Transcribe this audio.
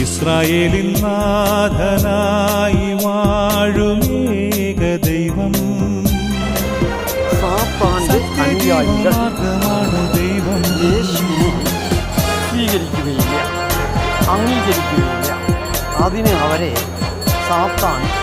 ഇസ്രായേലിൻ നാഥനായി വാഴുമേക ദൈവം. മാർഗമാണ് സ്വീകരിക്കുകയില്ല അംഗീകരിക്കുകയില്ല. അതിന് അവരെ സാത്താൻ